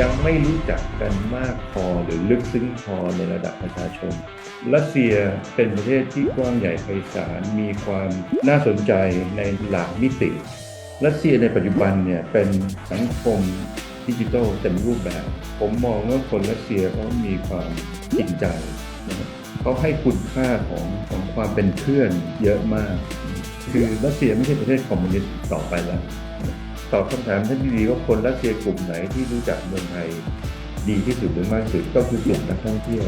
ยังไม่รู้จักกันมากพอหรือลึกซึ้งพอในระดับประชาชน รัสเซียเป็นประเทศที่กว้างใหญ่ไพศาลมีความน่าสนใจในหลากมิติ รัสเซียในปัจจุบันเนี่ยเป็นสังคมดิจิทัลเต็มรูปแบบ ผมมองว่าคนรัสเซียเขามีความจริงใจนะเขาให้คุณค่าของของความเป็นเพื่อนเยอะมาก คือรัสเซียไม่ใช่ประเทศคอมมิวนิสต์ต่อไปแล้ว ตอบคำถามท่านที่ดีว่าคนรัสเซียกลุ่มไหนที่รู้จักเมืองไทยดีที่สุดหรือมากที่สุดก็คือกลุ่มนักท่องเที่ยว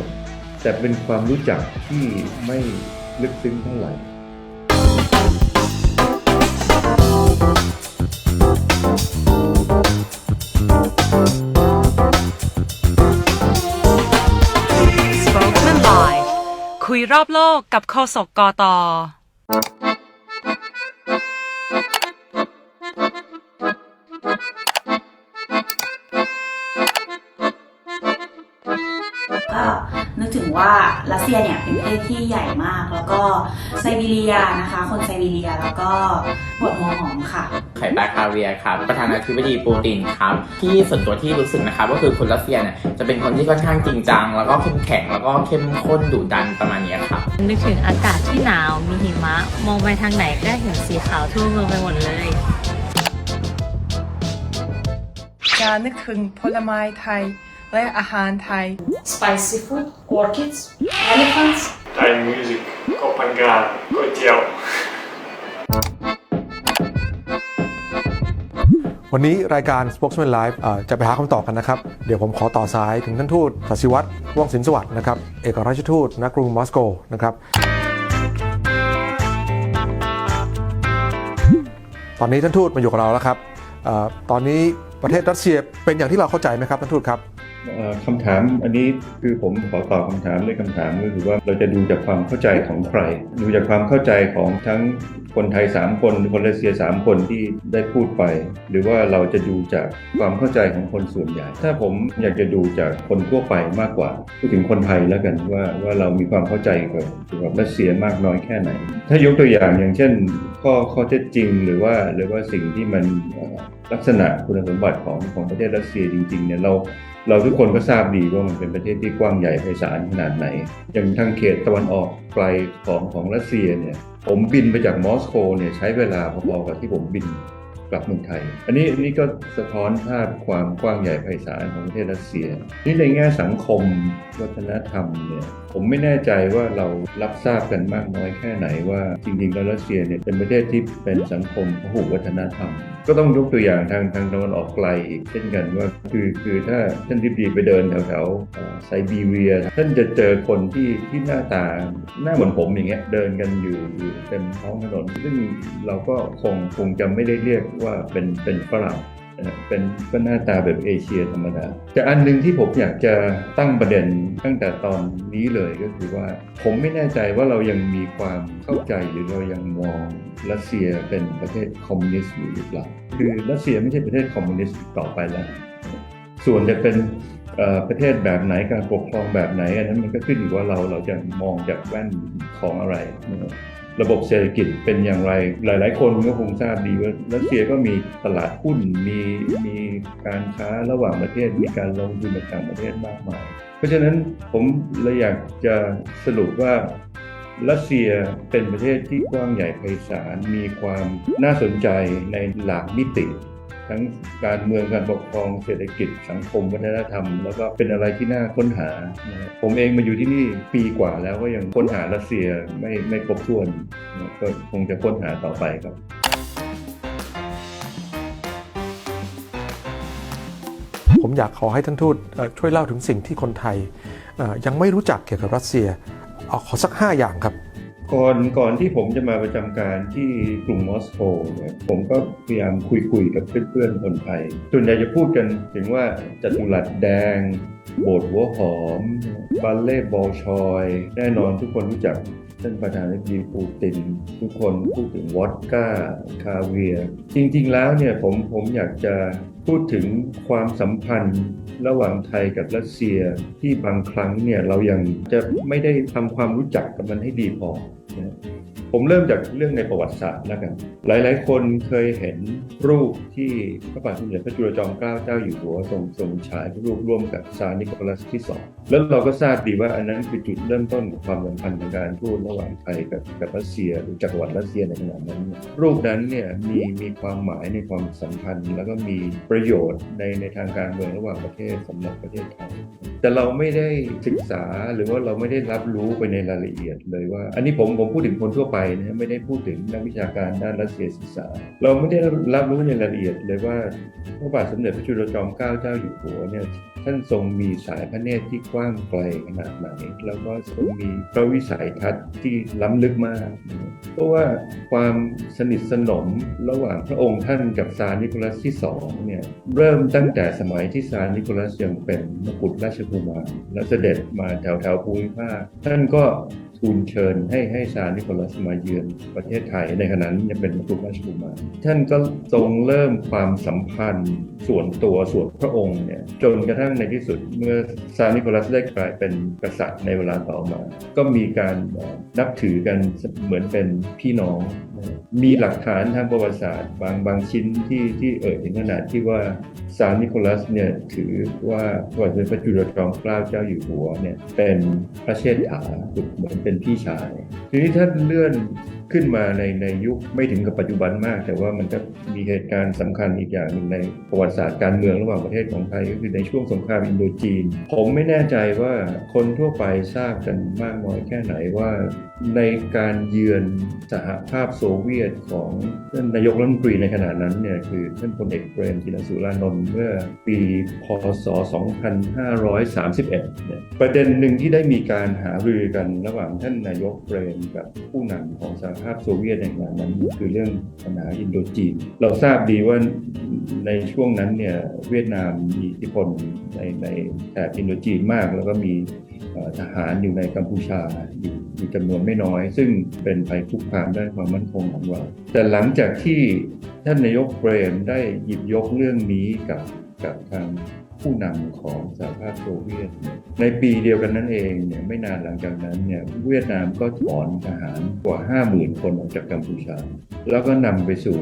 แต่เป็นความรู้จักที่ไม่ลึกซึ้งเท่าไหร่คุยรอบโลกกับโฆษกกต งว่ารัสเซียเนี่ยเป็นประเทศที่ใหญ่มาก แล้วก็ไซบีเรียนะคะ คนไซบีเรียแล้วก็บวดหัวหอมค่ะ ไข่ปลาคาเวียร์ครับ ประธานาธิบดีปูตินครับ ที่ส่วนตัวที่รู้สึกนะครับ ก็คือคนรัสเซียเนี่ยจะเป็นคนที่ค่อนข้างจริงจัง แล้วก็เข้มแข็ง แล้วก็เข้มข้นดุดันประมาณเนี้ยครับ นึกถึงอากาศที่หนาว มีหิมะ มองไปทางไหนก็เห็นสีขาวทั่วเมืองไปหมดเลยจะนึกถึงผลไม้ไทย และอาหารไทย spicy food, orchids, elephants. Thai music กบพันกาก๋วยเตี๋ยววันนี้รายการ Spokesman Live เอ่อจะไปหาคำตอบกันนะครับ เดี๋ยวผมขอต่อสายถึงท่านทูตศศิวัตรว่องสินสวัสดิ์นะครับ เอกอัครราชทูตณกรุงมอสโกนะครับ ตอนนี้ท่านทูตมาอยู่กับเราแล้วครับเอ่อตอนนี้ประเทศรัสเซียเป็นอย่างที่เราเข้าใจไหมครับท่านทูตครับเอ่อ คำถามอันนี้คือผมขอตอบคำถามด้วยคำถามก็คือว่าเราจะดูจากความเข้าใจของใคร ดูจากความเข้าใจของทั้งคนไทย 3 คนคนรัสเซีย 3 คนที่ได้พูดไป หรือว่าเราจะดูจากความเข้าใจของคนส่วนใหญ่ ถ้าผมอยากจะดูจากคนทั่วไปมากกว่าพูดถึงคนไทยแล้วกันว่าว่าเรามีความเข้าใจกับกับรัสเซียมากน้อยแค่ไหน ถ้ายกตัวอย่างอย่างเช่น ข้อข้อเท็จจริงหรือว่าหรือว่าสิ่งที่มันลักษณะคุณสมบัติของของประเทศรัสเซียจริงๆเนี่ยเรา เราทุกคนก็ทราบดีว่ามันเป็นประเทศที่กว้างใหญ่ไพศาลขนาดไหน อย่างทางเขตตะวันออกไกลของของรัสเซียเนี่ย ผมบินไปจากมอสโกเนี่ยใช้เวลาพอๆกับที่ผมบิน กลับเมืองไทย อันนี้อันนี้ก็สะท้อนภาพความกว้างใหญ่ไพศาลของประเทศรัสเซีย นี่ในแง่สังคมวัฒนธรรมเนี่ยผมไม่แน่ใจว่าเรารับทราบกันมากน้อยแค่ไหนว่าจริงๆแล้วรัสเซียเนี่ยเป็นประเทศที่เป็นสังคมพหุวัฒนธรรม ก็ต้องยกตัวอย่างทางทางตะวันออกไกลอีกเช่นกันว่าคือคือถ้าท่านทิบดีไปเดินแถวแถวๆไซบีเรีย ท่านจะเจอคนที่ที่หน้าตาหน้าเหมือนผมอย่างเงี้ยเดินกันอยู่อยู่เต็มท้องถนนซึ่งเราก็คงคงจะไม่ได้เรียกว่าเป็นเป็นฝรั่งเป็นก็หน้าตาแบบเอเชียธรรมดา แต่อันหนึ่งที่ผมอยากจะตั้งประเด็นตั้งแต่ตอนนี้เลยก็คือว่า ผมไม่แน่ใจว่าเรายังมีความเข้าใจหรือเรายังมองรัสเซียเป็นประเทศคอมมิวนิสต์อยู่หรือเปล่าคือรัสเซียไม่ใช่ประเทศคอมมิวนิสต์ต่อไปแล้ว ส่วนจะเป็นประเทศแบบไหนการปกครองแบบไหนอันนั้นมันก็ขึ้นอยู่ว่าเราเราจะมองจากแว่นของอะไรนะครับ ระบบเศรษฐกิจเป็นอย่างไร หลาย ๆ คนก็คงทราบดีว่ารัสเซียก็มีตลาดหุ้นมีมีการค้าระหว่างประเทศ มีการลงทุนในต่างประเทศมากมาย เพราะฉะนั้นผมเลยอยากจะสรุปว่ารัสเซียเป็นประเทศที่กว้างใหญ่ไพศาลมีความน่าสนใจในหลากมิติ ทั้งการเมืองการปกครองเศรษฐกิจสังคมวัฒนธรรม แล้วก็เป็นอะไรที่น่าค้นหา ผมเองมาอยู่ที่นี่ปีกว่าแล้วก็ยังค้นหารัสเซียไม่ไม่ครบถ้วนก็คงจะค้นหาต่อไปครับผมอยากขอให้ท่านทูตช่วยเล่าถึงสิ่งที่คนไทยยังไม่รู้จักเกี่ยวกับรัสเซีย เอาขอสัก 5 อย่างครับ ก่อนก่อนที่ผมจะมาประจำการที่กรุงมอสโกเนี่ยผมก็พยายามคุยคุยกับเพื่อนๆคนไทยส่วนใหญ่จะพูดกันถึงว่าจัตุรัสแดง โบสถ์หัวหอมบัลเล่บอลชอย แน่นอนทุกคนรู้จักท่านประธานาธิบดีปูติน ทุกคนพูดถึงวอดก้า คาเวีย จริงๆแล้วเนี่ยผมผมอยากจะพูดถึงความสัมพันธ์ระหว่างไทยกับรัสเซียที่บางครั้งเนี่ยเรายังจะไม่ได้ทำความรู้จักกับมันให้ดีพอ นะ ผมเริ่มจากเรื่องในประวัติศาสตร์แล้วกัน หลาย ๆ คนเคยเห็นรูปที่พระบาทสมเด็จพระจุลจอมเกล้าเจ้าอยู่หัวทรงทรงฉายรูปร่วมกับซาร์นิโคลัสที่สองแล้วเราก็ทราบดีว่าอันนั้นคือจุดเริ่มต้นของความสัมพันธ์ทางการทูตระหว่างไทยกับกับรัสเซียหรือจักรวรรดิรัสเซียในขณะนั้นเนี่ยรูปนั้นเนี่ยมีมีความหมายในความสัมพันธ์ แล้วก็มีประโยชน์ในในทางการเมืองระหว่างประเทศสำหรับประเทศไทยแต่เราไม่ได้ศึกษาหรือว่าเราไม่ได้รับรู้ไปในรายละเอียดเลยว่า อันนี้ผมผมพูดถึงคนทั่วไปนะไม่ได้พูดถึงนักวิชาการด้านรัสเซียศึกษา เราไม่ได้รับรู้ในรายละเอียดเลยว่าพระบาทสมเด็จพระจุลจอมเกล้าเจ้าอยู่หัวเนี่ยท่านทรงมีสายพระเนตรที่กว้างไกลขนาดไหนแล้วก็ทรงมีพระวิสัยทัศน์ที่ล้ำลึกมาก เพราะว่าความสนิทสนมระหว่างพระองค์ท่านกับซาร์นิโคลัสที่สองเนี่ยเริ่มตั้งแต่สมัยที่ซาร์นิโคลัสยังเป็นมกุฎราชกุมารและเสด็จมาแถวแถวภูมิภาคท่านก็ ทูลเชิญให้ให้ซาร์นิโคลัสมาเยือนประเทศไทยในขณะนั้นยังเป็นมกุงราชกุมารท่านก็ทรงเริ่มความสัมพันธ์ส่วนตัวส่วนพระองค์เนี่ยจนกระทั่งในที่สุดเมื่อซาร์นิโคลัสได้กลายเป็นกษัตริย์ในเวลาต่อมา ก็มีการนับถือกันเหมือนเป็นพี่น้องมีหลักฐานทางประวัติศาสตร์ บางบางชิ้นที่ที่เอ่ยถึงขนาดที่ว่าซารนิโคลัสเนี่ยถือว่าพระบาทสมเด็จพระจุลจอมเกล้าเจ้าอยู่หัวเนี่ยเป็นพระเชษฐาเหมือนเป็นพี่ชาย ทีนี้ถ้าเลื่อน ขึ้นมาในในยุคไม่ถึงกับปัจจุบันมาก แต่ว่ามันก็มีเหตุการณ์สำคัญอีกอย่างหนึ่งในประวัติศาสตร์การเมืองระหว่างประเทศของไทยก็คือในช่วงสงครามอินโดจีน ผมไม่แน่ใจว่าคนทั่วไปทราบกันมากน้อยแค่ไหนว่าในการเยือนสหภาพโซเวียตของท่านนายกรัฐมนตรีในขณะนั้นเนี่ยคือท่านพลเอกเปรมตินสุรานนท์เมื่อปีพศ 2531เนี่ยประเด็นหนึ่งที่ได้มีการหารือกันระหว่างท่านนายกเปรมกับผู้นำของสหภาพโซเวียตในขณะนั้นคือเรื่องปัญหาอินโดจีน เราทราบดีว่าในช่วงนั้นเนี่ยเวียดนามมีอิทธิพลในในแถบอินโดจีนมาก แล้วก็มีทหารอยู่ในกัมพูชาอยู่อยู่จำนวนไม่น้อย ซึ่งเป็นภัยคุกคามด้านความมั่นคงของเรา แต่หลังจากที่ท่านนายกเปรมได้หยิบยกเรื่องนี้กับกับทาง ผู้นำของสหภาพโซเวียต ในปีเดียวกันนั้นเองเนี่ยไม่นานหลังจากนั้นเนี่ยเวียดนามก็ถอนทหารกว่า 50,000 คนออกจากกัมพูชา แล้วก็นำไปสู่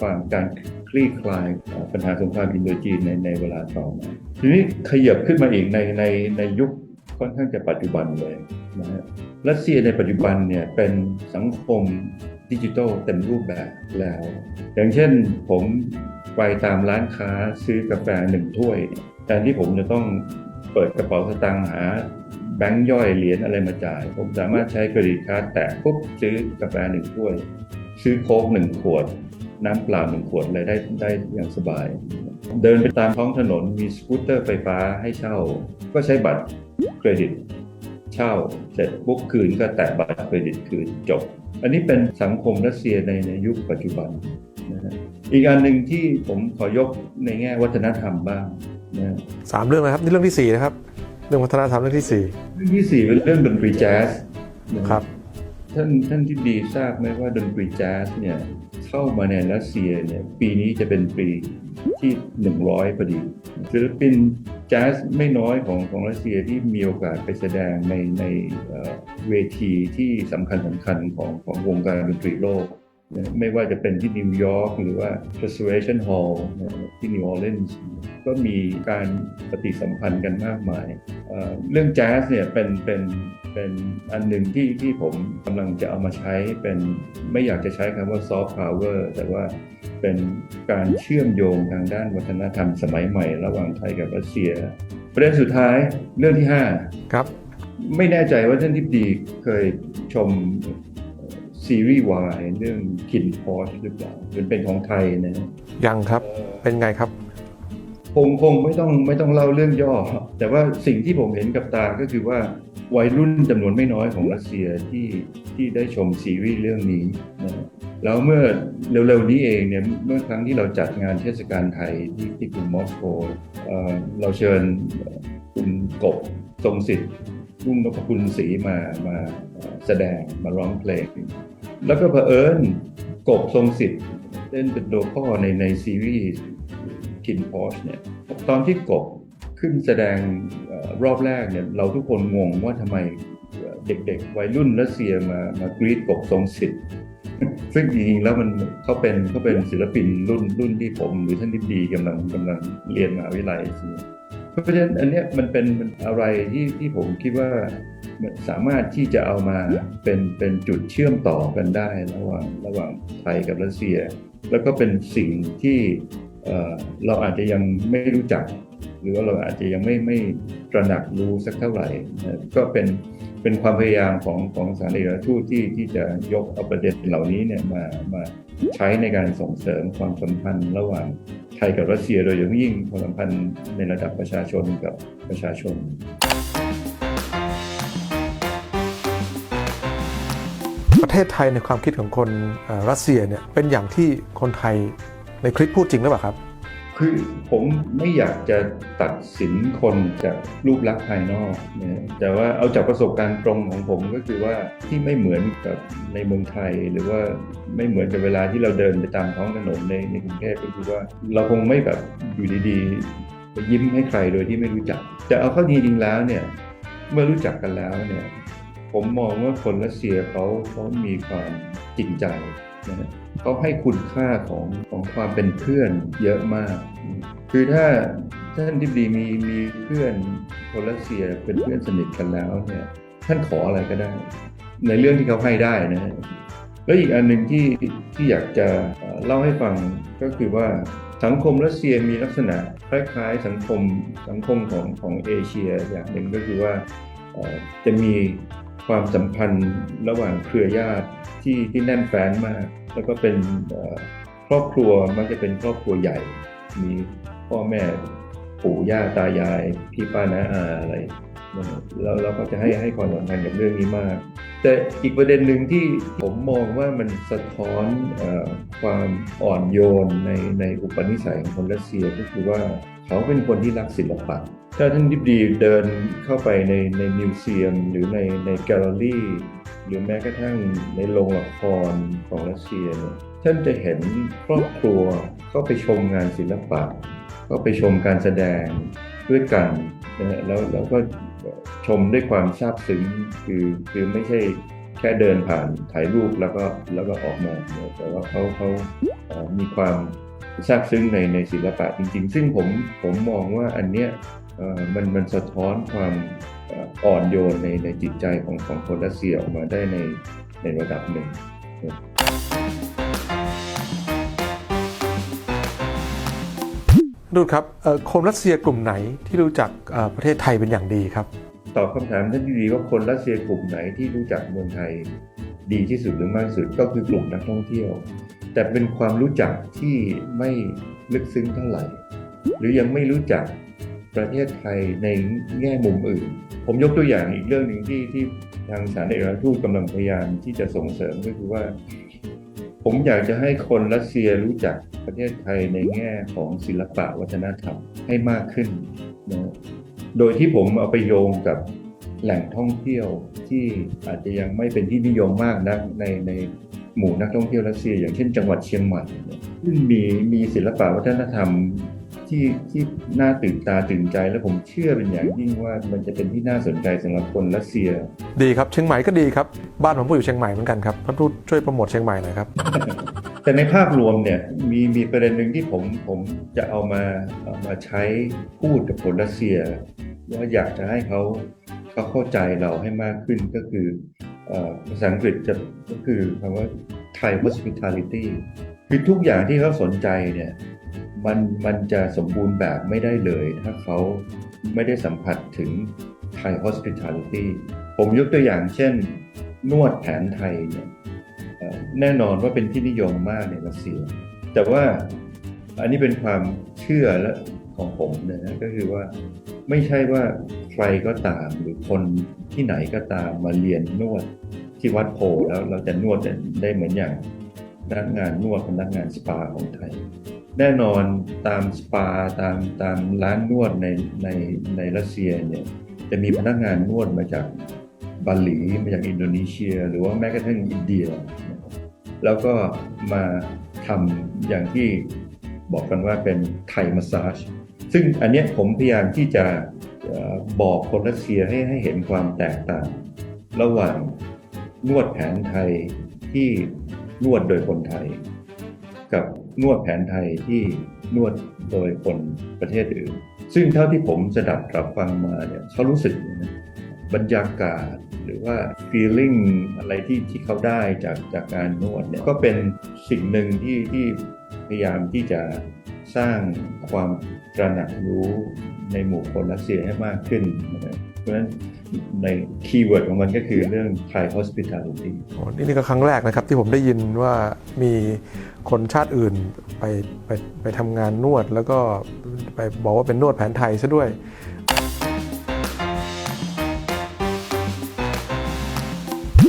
ความการคลี่คลายปัญหาสงครามอินโดจีนในในเวลาต่อมาทีนี้ขยับขึ้นมาอีกในในในยุคค่อนข้างจะปัจจุบันเลยนะฮะรัสเซียในปัจจุบันเนี่ยเป็นสังคมดิจิทัลเต็มรูปแบบแล้ว อย่างเช่นผม ไปตามร้านค้าซื้อกาแฟหนึ่งถ้วยแทนที่ผมจะต้องเปิดกระเป๋าสตางค์หาแบงค์ย่อยเหรียญอะไรมาจ่าย ผมสามารถใช้เครดิตการ์ดแตะปุ๊บซื้อกาแฟหนึ่งถ้วย ซื้อโค้กหนึ่งขวด น้ำเปล่าหนึ่งขวดอะไรได้ได้อย่างสบาย เดินไปตามท้องถนนมีสกูตเตอร์ไฟฟ้าให้เช่า ก็ใช้บัตรเครดิต เช่าเสร็จปุ๊บคืนก็แตะบัตรเครดิตคืนจบ อันนี้เป็นสังคมรัสเซียในในยุคปัจจุบันนะฮะ อีกอันหนึ่งที่ผมขอยกในแง่วัฒนธรรมบ้างนะฮะสามเรื่องนะครับนี่เรื่องที่สี่นะครับ เรื่องวัฒนธรรมเรื่องที่สี่เรื่องที่สี่เป็นเรื่องดนตรีแจ๊สนะฮะครับท่านท่านที่ดีทราบไหมว่าดนตรีแจ๊สเนี่ยเข้ามาในรัสเซียเนี่ยปีนี้จะเป็นปีที่ 100พอดีศิลปินแจ๊สไม่น้อยของของรัสเซียที่มีโอกาสไปแสดงในในเอ่อเวทีที่สำคัญสำคัญของของวงการดนตรีโลกนะ ไม่ว่าจะเป็นที่นิวยอร์กหรือว่า Persuasion Hall นะที่นิวออร์ลีนส์ก็มีการปฏิสัมพันธ์กันมากมายเอ่อเรื่องแจ๊สเนี่ยเป็นเป็นเป็นอันหนึ่งที่ที่ผมกำลังจะเอามาใช้เป็นไม่อยากจะใช้คำว่าซอฟต์พาวเวอร์แต่ว่าเป็นการเชื่อมโยงทางด้านวัฒนธรรมสมัยใหม่ ระหว่างไทยกับรัสเซีย ประเด็นสุดท้ายเรื่องที่ครับ5ไม่แน่ใจว่าท่านทิพดีเคยชม ซีรีส์วายเรื่องคินพอชหรือเปล่าเป็นเป็นของไทยนะยังครับเป็นไงครับคงคงไม่ต้องไม่ต้องเล่าเรื่องย่อ แต่ว่าสิ่งที่ผมเห็นกับตาก็คือว่าวัยรุ่นจำนวนไม่น้อยของรัสเซียที่ที่ได้ชมซีรีส์เรื่องนี้นะแล้วเมื่อเร็วๆนี้เองเนี่ยเมื่อครั้งที่เราจัดงานเทศกาลไทยที่ที่กรุงมอสโกเอ่อเราเชิญคุณกบทรงสิทธิ์รุ่งนพคุณศรีมามาเอ่อแสดงมาร้องเพลง แล้วก็เผอิญกบทรงสิทธิ์เล่นเป็นตัวพ่อในในซีรีส์คินพอชเนี่ยตอนที่กบขึ้นแสดงอรอบแรกเนี่ยเราทุกคนงงว่าทำไมเด็กๆ วัยรุ่นรัสเซียมามากรีดกบทรงสิทธิ์ซึ่งจริงๆแล้วมันเขาเป็นเขาเป็นศิลปินรุ่นรุ่นที่ผมหรือท่านทิบดีกำลังกำลังเรียนมหาวิทยาลัยเพราะฉะนั้นอันเนี้ยมันเป็นอะไรที่ที่ผมคิดว่า สามารถที่จะเอามาเป็นเป็นจุดเชื่อมต่อกันได้ระหว่างระหว่างไทยกับรัสเซีย แล้วก็เป็นสิ่งที่เอ่อเราอาจจะยังไม่รู้จัก หรือว่าเราอาจจะยังไม่ไม่ตระหนักรู้สักเท่าไหร่นะก็เป็นเป็นความพยายามของของสถารเอกอัครราชทูตที่ที่จะยกเอาประเด็นเหล่านี้เนี่ยมามาใช้ในการส่งเสริมความสัมพันธ์ระหว่างไทยกับรัสเซียโดยเฉพาะยิ่งความสัมพันธ์ในระดับประชาชนกับประชาชน ประเทศไทยในความคิดของคนรัสเซียเนี่ยเป็นอย่างที่คนไทยในคลิปพูดจริงหรือเปล่าครับ คือผมไม่อยากจะตัดสินคนจากรูปลักษณ์ภายนอกนะแต่ว่าเอาจากประสบการณ์ตรงของผมก็คือว่าที่ไม่เหมือนกับในเมืองไทย หรือว่าไม่เหมือนกับเวลาที่เราเดินไปตามท้องถนนในในกรุงเทพก็คือว่าเราคงไม่แบบอยู่ดีๆไปยิ้มให้ใครโดยที่ไม่รู้จัก แต่เอาเข้าจริงๆแล้วเนี่ยเมื่อรู้จักกันแล้วเนี่ย ผมมองว่าคนรัสเซียเขาเขามีความจริงใจนะฮะเขาให้คุณค่าของของความเป็นเพื่อนเยอะมาก คือถ้าท่านทิบดีมีมีเพื่อนคนรัสเซียเป็นเพื่อนสนิทกันแล้วเนี่ยท่านขออะไรก็ได้ ในเรื่องที่เขาให้ได้นะแล้วอีกอันหนึ่งที่ที่อยากจะเล่าให้ฟังก็คือว่าสังคมรัสเซียมีลักษณะคล้ายๆสังคมสังคมของของเอเชียอย่างหนึ่งก็คือว่าจะมี ความสัมพันธ์ระหว่างเครือญาติที่ที่แน่นแฟ้นมาก แล้วก็เป็นครอบครัวมักจะเป็นครอบครัวใหญ่ มีพ่อแม่ปู่ย่าตายายพี่ป้าน้าอาอะไรแล้วเราก็จะให้ให้ความสำคัญกับเรื่องนี้มาก แต่อีกประเด็นหนึ่งที่ผมมองว่ามันสะท้อนอความอ่อนโยนในในอุปนิสัยของคนรัสเซียก็คือว่าเขาเป็นคนที่รักศิลปะ ถ้าท่านดิบดีเดินเข้าไปในในมิวเซียม หรือในในแกลเลอรี่ หรือแม้กระทั่งในโรงละครของรัสเซียท่านจะเห็นครอบครัวเข้าไปชมงานศิลปะเข้าไปชมการแสดงด้วยกันนะแล้วแล้วก็ชมด้วยความซาบซึ้งคือคือไม่ใช่แค่เดินผ่านถ่ายรูปแล้วก็แล้วก็ออกมา แต่ว่าเขาเขาเอ่อมีความซาบซึ้งในในศิลปะจริง ๆ ซึ่งผมผมมองว่าอันเนี้ย มันมันสะท้อนความเอ่ออ่อนโยนในในจิตใจของของคนรัสเซียออกมาได้ในในระดับหนึ่งดูครับเอ่อคนรัสเซียกลุ่มไหนที่รู้จักเอ่อประเทศไทยเป็นอย่างดีครับ ตอบคำถามท่านที่ดีว่าคนรัสเซียกลุ่มไหนที่รู้จักเมืองไทยดีที่สุดหรือมากที่สุดก็คือกลุ่มนักท่องเที่ยว แต่เป็นความรู้จักที่ไม่ลึกซึ้งเท่าไหร่ หรือยังไม่รู้จัก ประเทศไทยในแง่มุมอื่น ผมยกตัวอย่างอีกเรื่องหนึ่งที่ที่ทางสารเอกอัคราชทูตกำลังพยายามที่จะส่งเสริมก็คือว่า ผมอยากจะให้คนรัสเซียรู้จักประเทศไทยในแง่ของศิลปะวัฒนธรรมให้มากขึ้นนะโดยที่ผมเอาไปโยงกับแหล่งท่องเที่ยวที่อาจจะยังไม่เป็นที่นิยมมากนักในใน หมู่นักท่องเที่ยวรัสเซีย อย่างเช่นจังหวัดเชียงใหม่เนี่ยซึ่งมีมีศิลปะวัฒนธรรมที่ที่น่าตื่นตาตื่นใจและผมเชื่อเป็นอย่างยิ่งว่ามันจะเป็นที่น่าสนใจสำหรับคนรัสเซีย ดีครับเชียงใหม่ก็ดีครับ บ้านผมก็อยู่เชียงใหม่เหมือนกันครับท่านทูตช่วยโปรโมทเชียงใหม่หน่อยครับ แต่ในภาพรวมเนี่ยมีมีประเด็นหนึ่งที่ผมผมจะเอามาเอามาใช้พูดกับคนรัสเซีย ว่าอยากจะให้เขาเขาเข้าใจเราให้มากขึ้นก็คือเอ่อ ภาษาอังกฤษจะก็คือคำว่า Thai hospitality คือทุกอย่างที่เขาสนใจเนี่ยมันมันจะสมบูรณ์แบบไม่ได้เลย ถ้าเขาไม่ได้สัมผัสถึง Thai hospitality ผมยกตัวอย่างเช่น นวดแผนไทยเนี่ยแน่นอนว่าเป็นที่นิยมมากในรัสเซีย แต่ว่าอันนี้เป็นความเชื่อและของผมนะนะก็คือว่า ไม่ใช่ว่าใครก็ตามหรือคนที่ไหนก็ตามมาเรียนนวดที่วัดโพแล้วเราจะนวดได้เหมือนอย่างพนักงานนวดพนักงานสปาของไทย แน่นอนตามสปาตามตามร้านนวดในในในรัสเซียเนี่ยจะมีพนักงานนวดมาจากบาหลีมาจากอินโดนีเซีย หรือว่าแม้กระทั่งอินเดีย แล้วก็มาทำอย่างที่บอกกันว่าเป็นไทยมาสซาจ ซึ่งอันนี้ผมพยายามที่จะบอกคนรัสเซียให้ให้เห็นความแตกต่าง ระหว่างนวดแผนไทยที่นวดโดยคนไทย กับนวดแผนไทยที่นวดโดยคนประเทศอื่น ซึ่งเท่าที่ผมสดับกลับฟังมาเนี่ยเขารู้สึกนะบรรยากาศหรือว่า feeling อะไรที่ที่เขาได้จากจากการนวดเนี่ยก็เป็นสิ่งหนึ่งที่ที่พยายามที่จะ สร้างความตระหนักรู้ในหมู่คนรัสเซียให้มากขึ้น เพราะฉะนั้นในคีย์เวิร์ดของมันก็คือเรื่อง Thai hospitality โอ้นี่นี่ก็ครั้งแรกนะครับที่ผมได้ยินว่ามีคนชาติอื่นไปไปไปทำงานนวด แล้วก็ไปบอกว่าเป็นนวดแผนไทยซะด้วย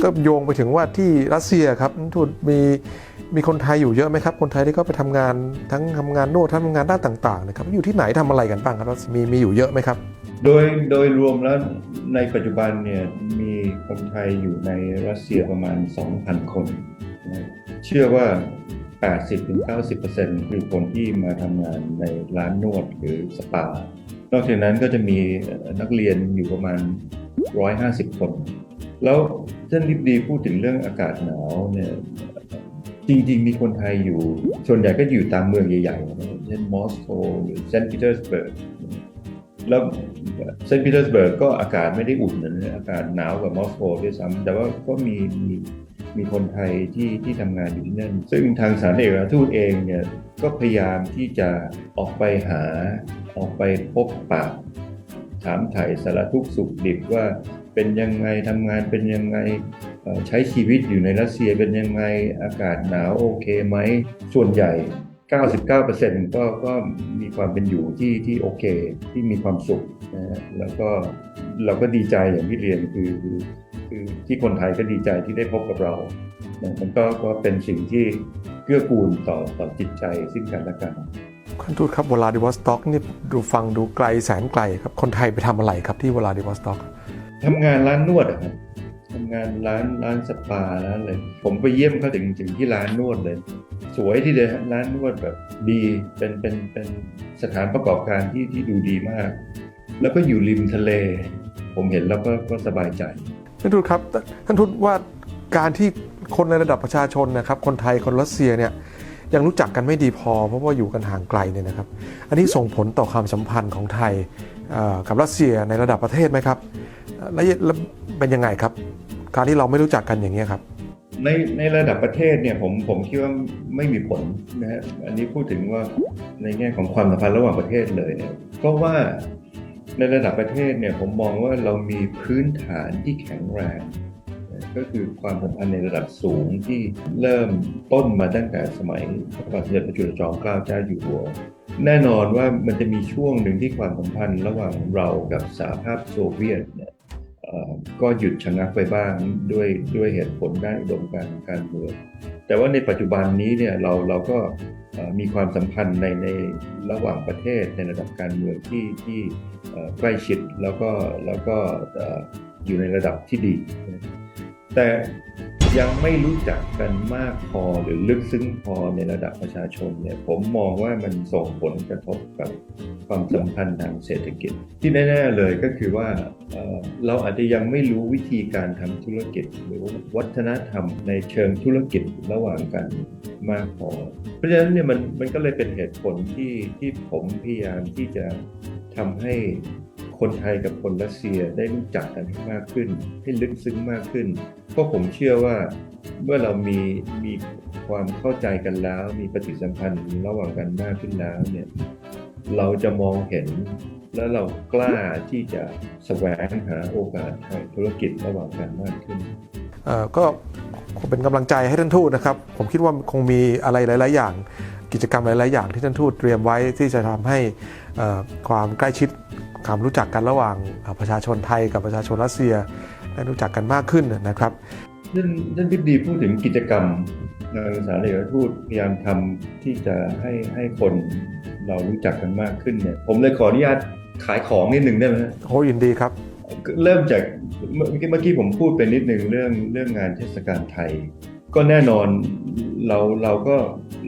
ก็โยงไปถึงว่าที่รัสเซียครับทูตมีมีคนไทยอยู่เยอะไหมครับ คนไทยที่เขาไปทำงานทั้งทำงานนวดทั้งทำงานด้านต่างๆนะครับอยู่ที่ไหนทำอะไรกันบ้างครับมีมีอยู่เยอะไหมครับ โดยโดยรวมแล้วในปัจจุบันเนี่ยมีคนไทยอยู่ในรัสเซียประมาณ 2,000 คนนเชื่อว่า 80-90%คือคนที่มาทำงานในร้านนวดหรือสปา นอกจากนั้นก็จะมีนักเรียนอยู่ประมาณ 150 คน แล้ว ท่านริบดีพูดถึงเรื่องอากาศหนาวเนี่ยจริง ๆ มีคนไทยอยู่ ส่วนใหญ่ก็อยู่ตามเมืองใหญ่ๆนะเช่นมอสโกหรือเซนต์ปีเตอร์สเบิร์กแล้วเซนต์ปีเตอร์สเบิร์กก็อากาศไม่ได้อุ่นนะอากาศหนาวกว่ามอสโกด้วยซ้ำแต่ว่าก็มีมีมีคนไทยที่ที่ทำงานอยู่ที่นั่น ซึ่งทางสารเอกอัครทูตเองเนี่ยก็พยายามที่จะออกไปหาออกไปพบปะถามไถ่สารทุกข์สุขดิบว่า เป็นยังไงทำงานเป็นยังไงใช้ชีวิตอยู่ในรัสเซียเป็นยังไงอากาศหนาวโอเคไหม ส่วนใหญ่ 99%ก็ก็มีความเป็นอยู่ที่ที่โอเคที่มีความสุขนะฮะแล้วก็เราก็ดีใจอย่างที่เรียนคือคือที่คนไทยก็ดีใจที่ได้พบกับเรานะมันก็ก็เป็นสิ่งที่เกื้อกูลต่อต่อจิตใจซึ่งกันและกันคุณทูตครับเวลาดิวอสต็อกนี่ดูฟังดูไกลแสนไกลครับคนไทยไปทำอะไรครับที่เวลาดิวอสต็อก ทำงานร้านนวดอะครับทำงานร้านร้านสปาร้านอะไรผมไปเยี่ยมเขาถึงถึงที่ร้านนวดเลย สวยที่เดียร้านนวดแบบดีเป็นเป็นเป็นสถานประกอบการที่ที่ดูดีมาก แล้วก็อยู่ริมทะเล ผมเห็นแล้วก็ก็สบายใจท่านทูตครับท่านทูตว่าการที่คนในระดับประชาชนนะครับ คนไทยคนรัสเซียเนี่ยยังรู้จักกันไม่ดีพอ เพราะว่าอยู่กันห่างไกลเนี่ยนะครับ อันนี้ส่งผลต่อความสัมพันธ์ของไทยอ่อกับรัสเซียในระดับประเทศไหมครับ แล้วเป็นยังไงครับ การที่เราไม่รู้จักกันอย่างนี้ครับ ในในระดับประเทศเนี่ยผมผมคิดว่าไม่มีผลนะฮะอันนี้พูดถึงว่าในแง่ของความสัมพันธ์ระหว่างประเทศเลยเนี่ยเพราะว่าในระดับประเทศเนี่ยผมมองว่าเรามีพื้นฐานที่แข็งแรง ก็คือความสัมพันธ์ในระดับสูงที่เริ่มต้นมาตั้งแต่สมัยพระบาทสมเด็จพระจุลจอมเกล้าเจ้าอยู่หัว แน่นอนว่ามันจะมีช่วงหนึ่งที่ความสัมพันธ์ระหว่างเรากับสหภาพโซเวียตเนี่ยก็หยุดชะงักไปบ้างด้วยด้วยเหตุผลด้านอุดมการการเมืองแต่ว่าในปัจจุบันนี้เนี่ยเราเราก็มีความสัมพันธ์ในในระหว่างประเทศในระดับการเมืองที่ที่ใกล้ชิดแล้วก็แล้วก็อยู่ในระดับที่ดี แต่ยังไม่รู้จักกันมากพอหรือลึกซึ้งพอในระดับประชาชนเนี่ยผมมองว่ามันส่งผลกระทบกับความสัมพันธ์ทางเศรษฐกิจ ที่แน่ๆเลยก็คือว่าเราอาจจะยังไม่รู้วิธีการทำธุรกิจ หรือวัฒนธรรมในเชิงธุรกิจระหว่างกันมากพอ เพราะฉะนั้นเนี่ยมันมันก็เลยเป็นเหตุผลที่ที่ผมพยายามที่จะทำให้ คนไทยกับคนรัสเซียได้รู้จักกันให้มากขึ้น ให้ลึกซึ้งมากขึ้น เพราะผมเชื่อว่าเมื่อเรามีมีความเข้าใจกันแล้ว มีปฏิสัมพันธ์ระหว่างกันมากขึ้นแล้วเนี่ยเราจะมองเห็นแล้วเรากล้าที่จะแสวงหาโอกาสทางธุรกิจระหว่างกันมากขึ้นก็คงเป็นกำลังใจให้ท่านทูตนะครับ ผมคิดว่าคงมีอะไรหลาย ๆ อย่าง กิจกรรมหลาย ๆ อย่างที่ท่านทูตเตรียมไว้ที่จะทำให้ความใกล้ชิด ความรู้จักกันระหว่างเอ่อประชาชนไทยกับประชาชนรัสเซียได้รู้จักกันมากขึ้นนะครับท่านท่านทิบดีพูดถึงกิจกรรมทางสารเอกทูตพยายามทำที่จะให้ให้คนเรารู้จักกันมากขึ้นเนี่ยผมเลยขออนุญาตขายของนิดหนึ่งได้ไหมฮะโอ้ยินดีครับ เริ่มจากเมื่อกี้เมื่อกี้ผมพูดไปนิดหนึ่งเรื่องเรื่องงานเทศกาลไทย ก็แน่นอนเราเราก็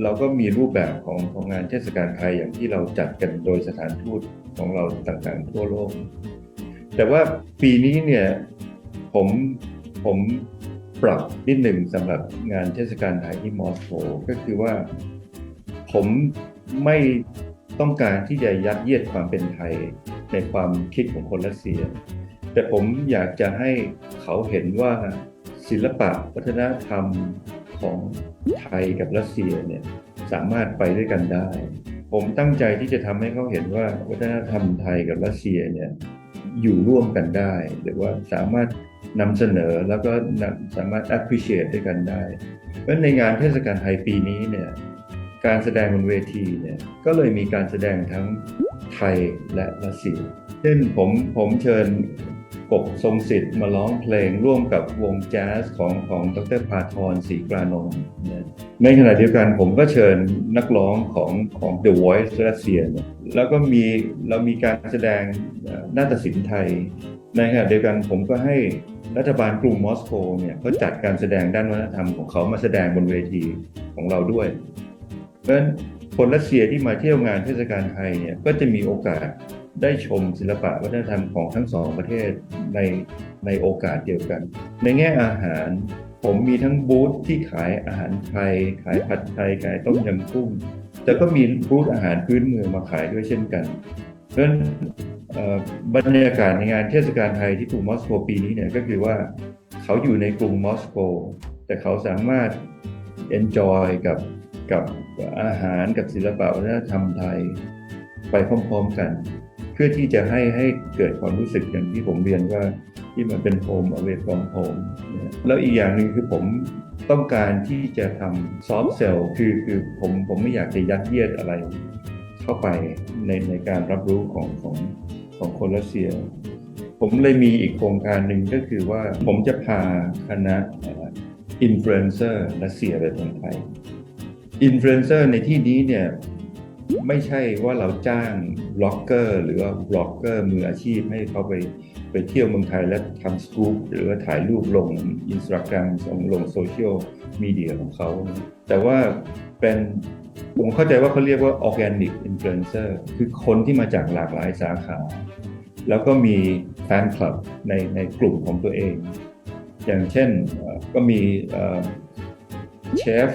เราก็มีรูปแบบของของงานเทศกาลไทยอย่างที่เราจัดกันโดยสถานทูต ของเราต่างๆทั่วโลก แต่ว่าปีนี้เนี่ยผมผมปรับนิดหนึ่งสำหรับงานเทศกาลไทยที่มอสโกก็คือว่าผมไม่ต้องการที่จะยัดเยียดความเป็นไทยในความคิดของคนรัสเซีย แต่ผมอยากจะให้เขาเห็นว่าศิลปะวัฒนธรรมของไทยกับรัสเซียเนี่ยสามารถไปด้วยกันได้ ผมตั้งใจที่จะทำให้เขาเห็นว่าวัฒนธรรมไทยกับรัสเซียเนี่ยอยู่ร่วมกันได้ หรือว่าสามารถนำเสนอแล้วก็สามารถ appreciate ด้วยกันได้ เพราะในงานเทศกาลไทยปีนี้เนี่ยการแสดงบนเวทีเนี่ยก็เลยมีการแสดงทั้งไทยและรัสเซีย เช่นผมผมเชิญ กบทรงสิทธิ์มาร้องเพลงร่วมกับวงแจ๊สของของดรพาทรศรีกรานนท์นะในขณะเดียวกันผมก็เชิญนักร้องของของ The Voice รัสเซียเนี่ยแล้วก็มีเรามีการแสดงนาฏศิลป์ไทย ในขณะเดียวกันผมก็ให้รัฐบาลกรุงมอสโกเนี่ยเขาจัดการแสดงด้านวัฒนธรรมของเขามาแสดงบนเวทีของเราด้วย เพราะฉะนั้นคนรัสเซียที่มาเที่ยวงานเทศกาลไทยเนี่ยก็จะมีโอกาส ได้ชมศิลปะวัฒนธรรมของทั้งสองประเทศในในโอกาสเดียวกัน ในแง่อาหาร ผมมีทั้งบูธที่ขายอาหารไทย ขายผัดไทยขายต้มยำกุ้งแต่ก็มีบูธอาหารพื้นเมืองมาขายด้วยเช่นกัน เพราะฉะนั้นบรรยากาศในงานเทศกาลไทยที่กรุงมอสโกปีนี้เนี่ยก็คือว่าเขาอยู่ในกรุงมอสโก แต่เขาสามารถ enjoy กับกับอาหารกับศิลปะวัฒนธรรมไทย ไปพร้อมๆกัน พื่อที่จะให้ให้เกิดความรู้สึกอย่างที่ผมเรียนว่าที่มันเป็น home away from home นะแล้วอีกอย่างหนึ่งคือผมต้องการที่จะทำ soft sell คือคือผมผมไม่อยากจะยัดเยียดอะไร เข้าไปในในการรับรู้ของของของคนรัสเซีย ผมเลยมีอีกโครงการหนึ่งก็คือว่าผมจะพาคณะอินฟลูเอนเซอร์รัสเซียไปเมืองไทยอินฟลูเอนเซอร์ในที่นี้เนี่ย ไม่ใช่ว่าเราจ้างบล็อกเกอร์ หรือว่าบล็อกเกอร์มืออาชีพให้เขาไปไปเที่ยวเมืองไทยและทำสกู๊ปหรือว่าถ่ายรูปลงอินสตาแกรมลงลงโซเชียลมีเดียของเขา แต่ว่าเป็นผมเข้าใจว่าเขาเรียกว่า organic influencer คือคนที่มาจากหลากหลายสาขา แล้วก็มีแฟนคลับในในกลุ่มของตัวเอง อย่างเช่นก็มีเอ่อเชฟ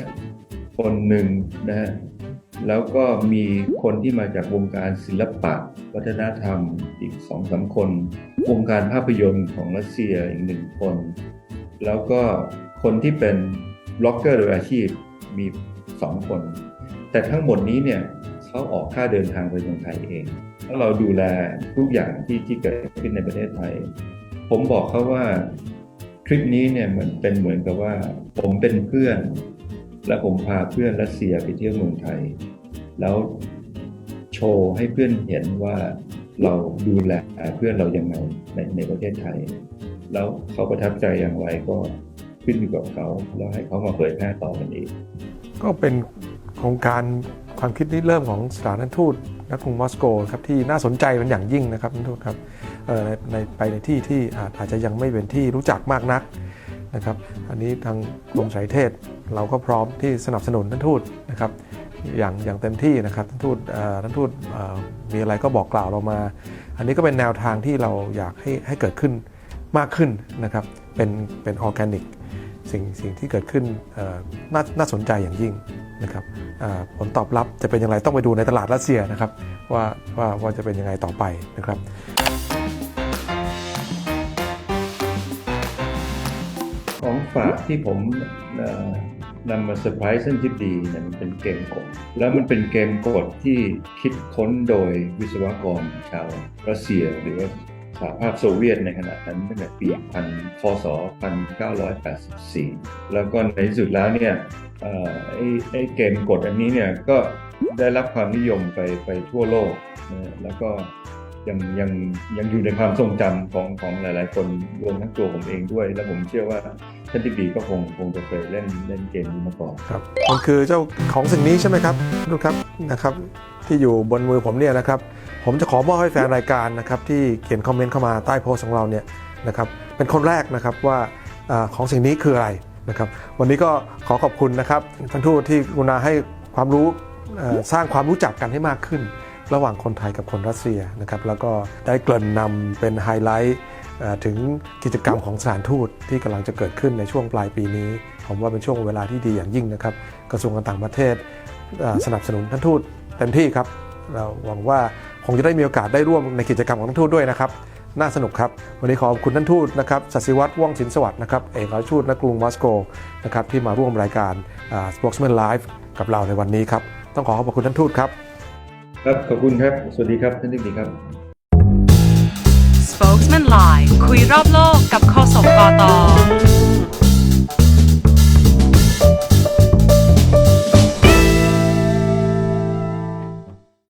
คนหนึ่งนะฮะ แล้วก็มีคนที่มาจากวงการศิลปะ วัฒนธรรมอีกสองสามคน วงการภาพยนตร์ของรัสเซียอีกหนึ่งคน แล้วก็คนที่เป็นบล็อกเกอร์โดยอาชีพมีสองคน แต่ทั้งหมดนี้เนี่ยเขาออกค่าเดินทางไปเมืองไทยเองแล้วเราดูแลทุกอย่างที่ที่เกิดขึ้นในประเทศไทย ผมบอกเขาว่าทริปนี้เนี่ยเหมือนเป็นเหมือนกับว่า ผมเป็นเพื่อน และผมพาเพื่อนรัสเซียไปเที่ยวเมืองไทย แล้วโชว์ให้เพื่อนเห็นว่าเราดูแลเพื่อนเรายังไงในในประเทศไทย แล้วเขาประทับใจอย่างไรก็ขึ้นอยู่กับเขาแล้วให้เขามาเผยแพร่ต่อกันเองก็เป็นโครงการความคิดริเริ่มของสถานทูตนักกรุงมอสโกครับที่น่าสนใจเป็นอย่างยิ่งนะครับท่านทูตครับในไปในที่ที่อาจอาจจะยังไม่เป็นที่รู้จักมากนักนะครับ อันนี้ทางกรมสายเทศ เราก็พร้อมที่สนับสนุนท่านทูตนะครับอย่างอย่างเต็มที่นะครับท่านทูตท่านทูตมีอะไรก็บอกกล่าวเรามา อันนี้ก็เป็นแนวทางที่เราอยากให้ให้เกิดขึ้นมากขึ้นนะครับเป็นเป็นออร์แกนิกสิ่งสิ่งที่เกิดขึ้นนาน่าสนใจอย่างยิ่งนะครับผลตอบรับจะเป็นอย่างไรต้องไปดูในตลาดรัสเซียนะครับว่าว่าว่าจะเป็นยังไงต่อไปนะครับ ฝากที่ผมนำมาเซอร์ไพรส์ท่านทิบดีเนี่ยมันเป็นเกมกด แล้วมันเป็นเกมกดที่คิดค้นโดยวิศวกรชาวรัสเซียหรือว่าสหภาพโซเวียตในขณะนั้นตั้งแต่ปีพันคศ1984 แล้วก็ในที่สุดแล้วเนี่ยไอ้ไอ้เกมกดอันนี้เนี่ยก็ได้รับความนิยมไปไปทั่วโลกนะแล้วก็ ยังยังยังอยู่ในความทรงจำของของหลาย ๆ คนรวมทั้งตัวผมเองด้วย และผมเชื่อว่าท่านทิบดีก็คงคงจะเคยเล่นเล่นเกมนี้มาก่อนครับมันคือเจ้าของสิ่งนี้ใช่ไหมครับทุกครับนะครับ ที่อยู่บนมือผมเนี่ยนะครับ ผมจะขอมอบให้แฟนรายการนะครับที่เขียนคอมเมนต์เข้ามาใต้โพสของเราเนี่ยนะครับเป็นคนแรกนะครับว่าอของสิ่งนี้คืออะไรนะครับ วันนี้ก็ขอขอบคุณนะครับท่านทูตที่กุณาให้ความรู้สร้างความรู้จักกันให้มากขึ้น ระหว่างคนไทยกับคนรัสเซียนะครับแล้วก็ได้เกริ่นนำเป็นไฮไลท์ถึงกิจกรรมของสถานทูตที่กำลังจะเกิดขึ้นในช่วงปลายปีนี้ ผมว่าเป็นช่วงเวลาที่ดีอย่างยิ่งนะครับ กระทรวงการต่างประเทศสนับสนุนท่านทูตเต็มที่ครับเราหวังว่าคงจะได้มีโอกาสได้ร่วมในกิจกรรมของท่านทูตด้วยนะครับ น่าสนุกครับ วันนี้ขอบคุณท่านทูตนะครับสัสิวัตรว่องสินสวัสดิ์นะครับเอกอัครทูตณกรุงมอสโกนะครับที่มาร่วมรายการ Spokesman Live กับเราในวันนี้ครับต้องขอขอบคุณท่านทูตครับ ครับขอบคุณครับ สวัสดีครับท่านที่ดีครับ Spokesman Live คุยรอบโลกกับโฆษกกต